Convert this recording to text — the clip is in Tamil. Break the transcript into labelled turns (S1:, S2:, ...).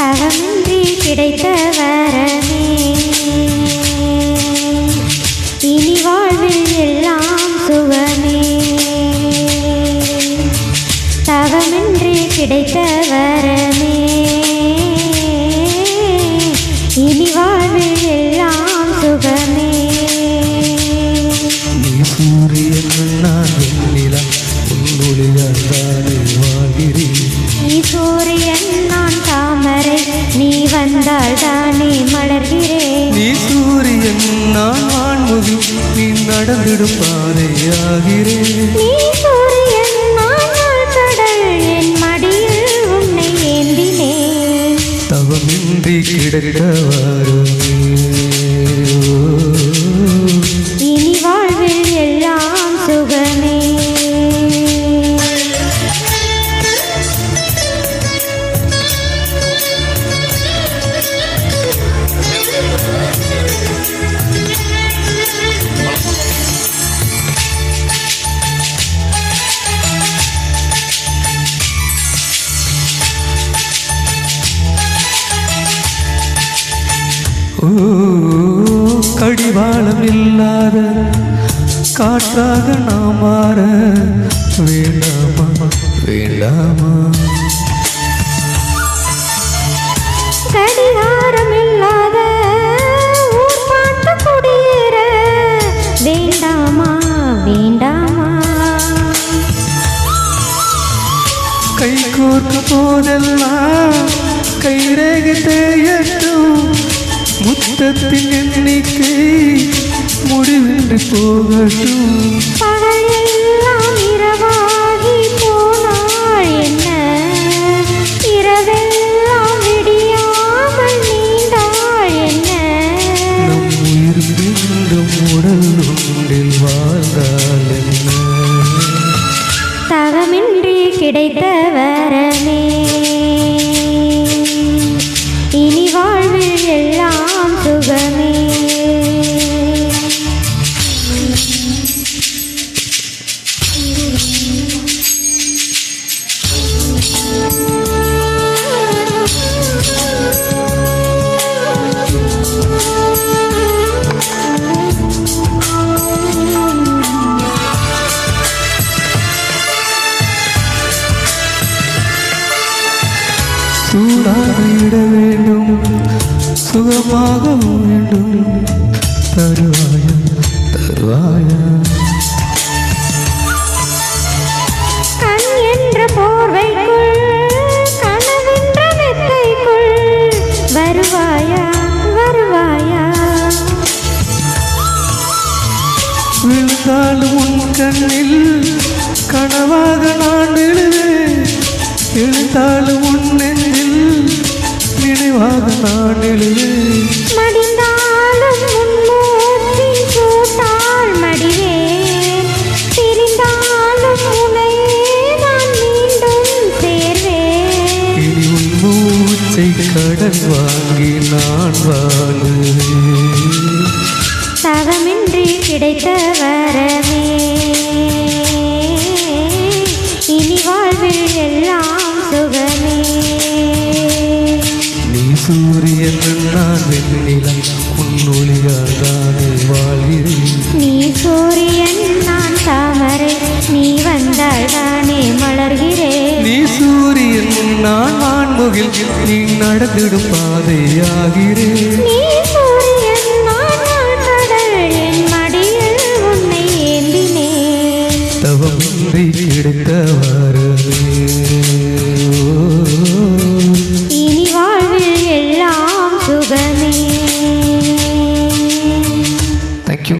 S1: தவமின்றி கிடைத்த வரமே. இனி வாழ்வில் எல்லாம் சுகமே. தவமின்றி கிடைத்த வரமே. இனி வாழ்வில் உன்னை ஏந்தினேன்.
S2: தவமின்றி கிடைத்தவாறு
S1: இனி
S2: இல்லாத காற்றாக நாம் மாற வேண்டாமா? வேண்டாமா?
S1: கடிகாரம் இல்லாத குடியேற வேண்டாமா? வேண்டாமா?
S2: கை கோர்க்க போதெல்லாம் கைரேகை தேயட்டும் முத்தத்தின் எண்ணிக்கை முடிவின்றி போகட்டும்.
S1: பகல் எல்லாம் இரவாகி போனால் என்ன? இரவெல்லாம் விடியாமல் நீண்டால் என்ன?
S2: நம் உயிர் மீண்டும் உடல் ஒன்றில் வாழ்ந்தால் என்ன?
S1: தவமின்றி கிடைத்த
S2: இட வேண்டும். சுகமாக வேண்டும். தருவாயா தருவாயா.
S1: கண் என்ற போர்வைக்குள் கனவென்ற மெத்தைக்குள் வருவாயா வருவாயா.
S2: விழுந்தாலும் உன் கண்ணில் கனவாக நான் விழுவேன். எழுந்தாலும் உன் நெஞ்சில் நினைவாக நான் எழுவேன்
S1: மடிந்தாலும் மூச்சின் சூட்டால் மடிவேன் பிரிந்தாலும் உன்னையே நான் மீண்டும் சேர்வேன்.
S2: இனி உன் மூச்சை கடன் வாங்கி நான் வாழுவேன்.
S1: தவமின்றி கிடைத்த வரமே
S2: சூரியன் நான் வெண்ணிலம் உன் வாழ்கிறேன்
S1: நீ சூரியன் நான் தாமரை நீ மலர்கிறேன்
S2: நீ சூரியன் நான் வான்முகில் நீ நடந்திடும் பாதையாகிறேன்.